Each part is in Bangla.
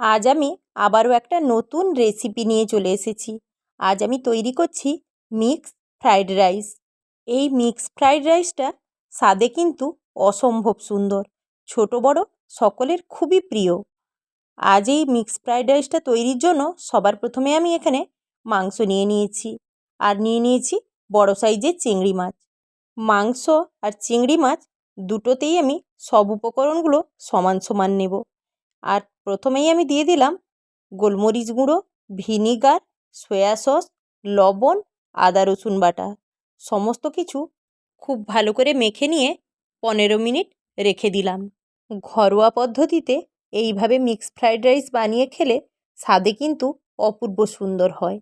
আজ আমি আবারও একটা নতুন রেসিপি নিয়ে চলে এসেছি। আজ আমি তৈরি করছি মিক্স ফ্রায়েড রাইস এই মিক্স ফ্রায়েড রাইসটা স্বাদে কিন্তু অসম্ভব সুন্দর, ছোটো বড়ো সকলের খুবই প্রিয়। আজ এই মিক্স ফ্রায়েড রাইসটা তৈরির জন্য সবার প্রথমে আমি এখানে মাংস নিয়ে নিয়েছি। আর নিয়ে নিয়েছি বড়ো সাইজের চিংড়ি মাছ। মাংস আর চিংড়ি মাছ দুটোতেই আমি সব উপকরণগুলো সমান সমান নেব। আর প্রথমেই আমি দিয়ে দিলাম গোলমরিচ গুঁড়ো, ভিনিগার, সয়া সস, লবণ, আদা, রসুন বাটা। সমস্ত কিছু খুব ভালো করে মেখে নিয়ে পনেরো মিনিট রেখে দিলাম। ঘরোয়া পদ্ধতিতে এইভাবে মিক্স ফ্রায়েড রাইস বানিয়ে খেলে স্বাদে কিন্তু অপূর্ব সুন্দর হয়।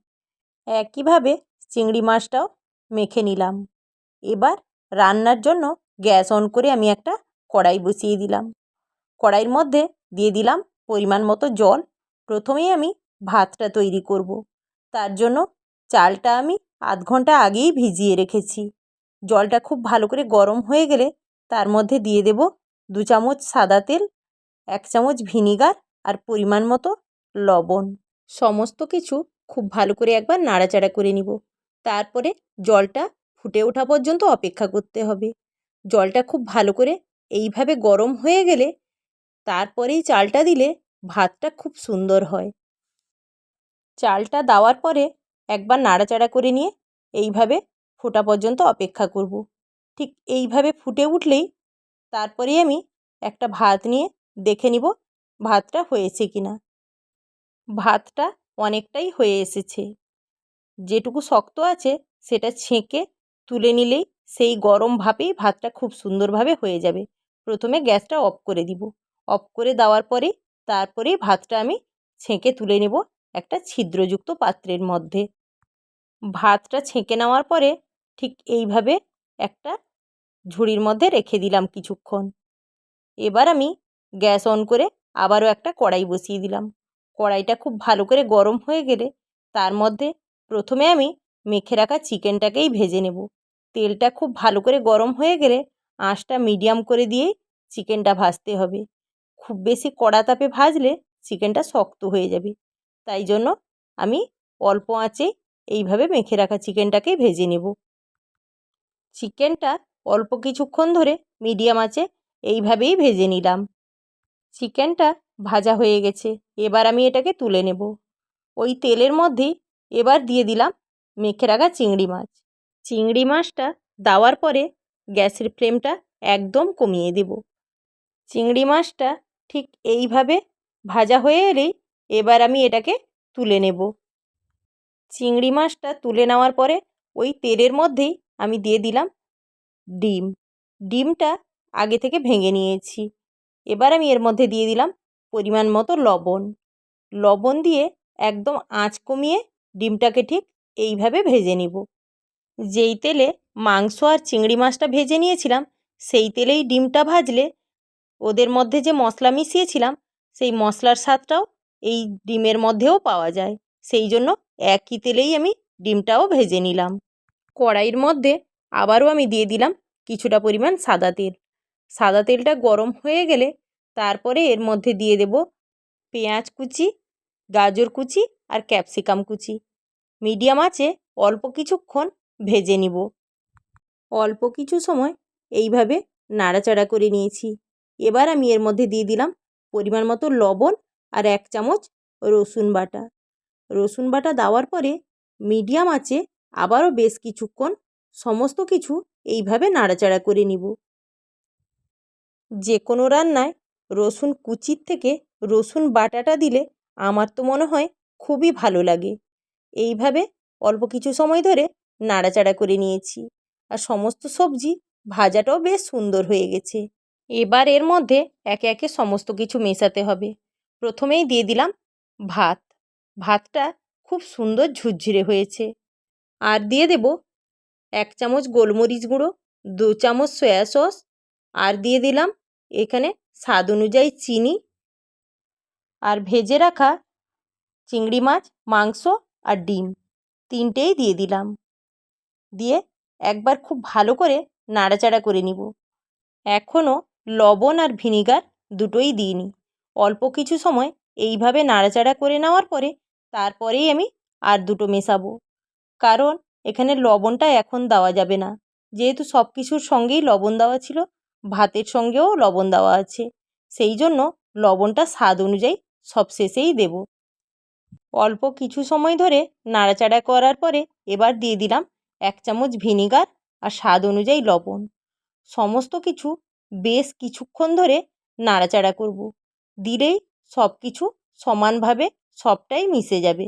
একইভাবে চিংড়ি মাছটাও মেখে নিলাম। এবার রান্নার জন্য গ্যাস অন করে আমি একটা কড়াই বসিয়ে দিলাম। কড়াইয়ের মধ্যে দিয়ে দিলাম পরিমাণ মতো জল। প্রথমেই আমি ভাতটা তৈরি করব। তার জন্য চালটা আমি আধ ঘণ্টা আগেই ভিজিয়ে রেখেছি। জলটা খুব ভালো করে গরম হয়ে গেলে তার মধ্যে দিয়ে দেব দু চামচ সাদা তেল, এক চামচ ভিনিগার আর পরিমাণ মতো লবণ। সমস্ত কিছু খুব ভালো করে একবার নাড়াচাড়া করে নিব। তারপরে জলটা ফুটে ওঠা পর্যন্ত অপেক্ষা করতে হবে। জলটা খুব ভালো করে এইভাবে গরম হয়ে গেলে তারপরেই চালটা দিলে ভাতটা খুব সুন্দর হয়। চালটা দেওয়ার পরে একবার নাড়াচাড়া করে নিয়ে এইভাবে ফোটা পর্যন্ত অপেক্ষা করব। ঠিক এইভাবে ফুটে উঠলেই তারপরেই আমি একটা ভাত নিয়ে দেখে নিব ভাতটা হয়েছে কি না ভাতটা অনেকটাই হয়ে এসেছে। যেটুকু শক্ত আছে সেটা ছেঁকে তুলে নিলেই সেই গরম ভাপেই ভাতটা খুব সুন্দরভাবে হয়ে যাবে। প্রথমে গ্যাসটা অফ করে দিব। অফ করে দেওয়ার পরে তারপরেই ভাতটা আমি ছেঁকে তুলে নেব একটা ছিদ্রযুক্ত পাত্রের মধ্যে। ভাতটা ছেঁকে নেওয়ার পরে ঠিক এইভাবে একটা ঝুড়ির মধ্যে রেখে দিলাম কিছুক্ষণ। এবার আমি গ্যাস অন করে আবারও একটা কড়াই বসিয়ে দিলাম। কড়াইটা খুব ভালো করে গরম হয়ে গেলে তার মধ্যে প্রথমে আমি মেখে রাখা চিকেনটাকেই ভেজে নেব। তেলটা খুব ভালো করে গরম হয়ে গেলে আঁশটা মিডিয়াম করে দিয়েই চিকেনটা ভাজতে হবে। খুব বেশি কড়া তাপে ভাজলে চিকেনটা শক্ত হয়ে যাবে। তাই জন্য আমি অল্প আঁচে এইভাবে মেখে রাখা চিকেনটাকেই ভেজে নেব। চিকেনটা অল্প কিছুক্ষণ ধরে মিডিয়াম আঁচে এইভাবেই ভেজে নিলাম। চিকেনটা ভাজা হয়ে গেছে, এবার আমি এটাকে তুলে নেব। ওই তেলের মধ্যেই এবার দিয়ে দিলাম মেখে রাখা চিংড়ি মাছ। চিংড়ি মাছটা দেওয়ার পরে গ্যাসের ফ্লেমটা একদম কমিয়ে দেব। চিংড়ি মাছটা ঠিক এইভাবে ভাজা হয়ে এলেই এবার আমি এটাকে তুলে নেব। চিংড়ি মাছটা তুলে নেওয়ার পরে ওই তেলের মধ্যেই আমি দিয়ে দিলাম ডিম। ডিমটা আগে থেকে ভেঙে নিয়েছি। এবার আমি এর মধ্যে দিয়ে দিলাম পরিমাণ মতো লবণ। লবণ দিয়ে একদম আঁচ কমিয়ে ডিমটাকে ঠিক এইভাবে ভেজে নিব। যেই তেলে মাংস আর চিংড়ি মাছটা ভেজে নিয়েছিলাম, সেই তেলেই ডিমটা ভাজলে ওদের মধ্যে যে মশলা মিশিয়েছিলাম, সেই মশলার স্বাদটাও এই ডিমের মধ্যেও পাওয়া যায়। সেই জন্য একই তেলেই আমি ডিমটাও ভেজে নিলাম। কড়াইয়ের মধ্যে আবারও আমি দিয়ে দিলাম কিছুটা পরিমাণ সাদা তেল। সাদা তেলটা গরম হয়ে গেলে তারপরে এর মধ্যে দিয়ে দেব পেঁয়াজ কুচি, গাজর কুচি আর ক্যাপসিকাম কুচি। মিডিয়াম আছে অল্প কিছুক্ষণ ভেজে নিব। অল্প কিছু সময় এইভাবে নাড়াচাড়া করে নিয়েছি। এবার আমি এর মধ্যে দিয়ে দিলাম পরিমাণ মতো লবণ আর এক চামচ রসুন বাটা। রসুন বাটা দেওয়ার পরে মিডিয়াম আছে আবারও বেশ কিছুক্ষণ সমস্ত কিছু এইভাবে নাড়াচাড়া করে নিব। যে কোনো রান্নায় রসুন কুচির থেকে রসুন বাটাটা দিলে আমার তো মনে হয় খুবই ভালো লাগে। এইভাবে অল্প কিছু সময় ধরে নাড়াচাড়া করে নিয়েছি। আর সমস্ত সবজি ভাজাটাও বেশ সুন্দর হয়ে গেছে। এবার এর মধ্যে একে একে সমস্ত কিছু মেশাতে হবে। প্রথমেই দিয়ে দিলাম ভাত। ভাতটা খুব সুন্দর ঝুরঝুরে হয়েছে। আর দিয়ে দেব এক চামচ গোলমরিচ গুঁড়ো, দু চামচ সয়া সস, আর দিয়ে দিলাম এখানে স্বাদ অনুযায়ী চিনি। আর ভেজে রাখা চিংড়ি মাছ, মাংস আর ডিম তিনটেই দিয়ে দিলাম। দিয়ে একবার খুব ভালো করে নাড়াচাড়া করে নিব। এখনও লবণ আর ভিনিগার দুটোই দিইনি। অল্প কিছু সময় এইভাবে নাড়াচাড়া করে নেওয়ার পরে তারপরেই আমি আর দুটো মেশাবো। কারণ এখানে লবণটা এখন দেওয়া যাবে না। যেহেতু সব কিছুর সঙ্গেই লবণ দেওয়া ছিল, ভাতের সঙ্গেও লবণ দেওয়া আছে। সেই জন্য লবণটা স্বাদ অনুযায়ী সব শেষেই দেব। অল্প কিছু সময় ধরে নাড়াচাড়া করার পরে এবার দিয়ে দিলাম এক চামচ ভিনিগার আর স্বাদ অনুযায়ী লবণ। সমস্ত কিছু বেশ কিছুক্ষণ ধরে নাড়াচাড়া করব। দিলেই সব কিছু সমানভাবে সবটাই মিশে যাবে।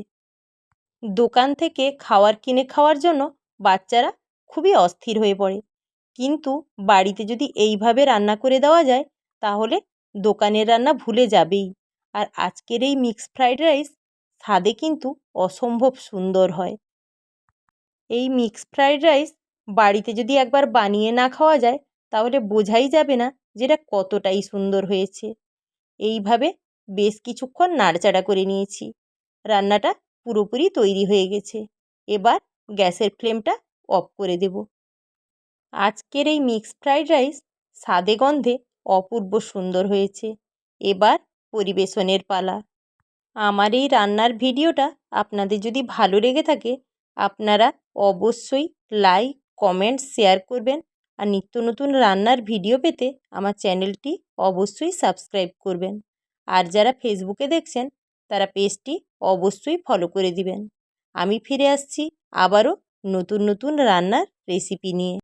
দোকান থেকে খাওয়ার কিনে খাওয়ার জন্য বাচ্চারা খুবই অস্থির হয়ে পড়ে। কিন্তু বাড়িতে যদি এইভাবে রান্না করে দেওয়া যায়, তাহলে দোকানের রান্না ভুলে যাবেই। আর আজকের এই মিক্স ফ্রাইড রাইস স্বাদে কিন্তু অসম্ভব সুন্দর হয়। এই মিক্স ফ্রাইড রাইস বাড়িতে যদি একবার বানিয়ে না খাওয়া যায় তাহলে বোঝাই যাবে না যে এটা কতটাই সুন্দর হয়েছে। এইভাবে বেশ কিছুক্ষণ নাড়াচাড়া করে নিয়েছি। রান্নাটা পুরোপুরি তৈরি হয়ে গেছে। এবার গ্যাসের ফ্লেমটা অফ করে দেব। আজকের এই মিক্স ফ্রাইড রাইস স্বাদে গন্ধে অপূর্ব সুন্দর হয়েছে। এবার পরিবেশনের পালা। আমার এই রান্নার ভিডিওটা আপনাদের যদি ভালো লেগে থাকে, আপনারা অবশ্যই লাইক, কমেন্ট, শেয়ার করবেন। আর নিত্য নতুন রান্নার ভিডিও পেতে আমার চ্যানেলটি অবশ্যই সাবস্ক্রাইব করবেন। আর যারা ফেসবুকে দেখছেন, তারা পেজটি অবশ্যই ফলো করে দিবেন। আমি ফিরে আসছি আবারও নতুন নতুন রান্নার রেসিপি নিয়ে।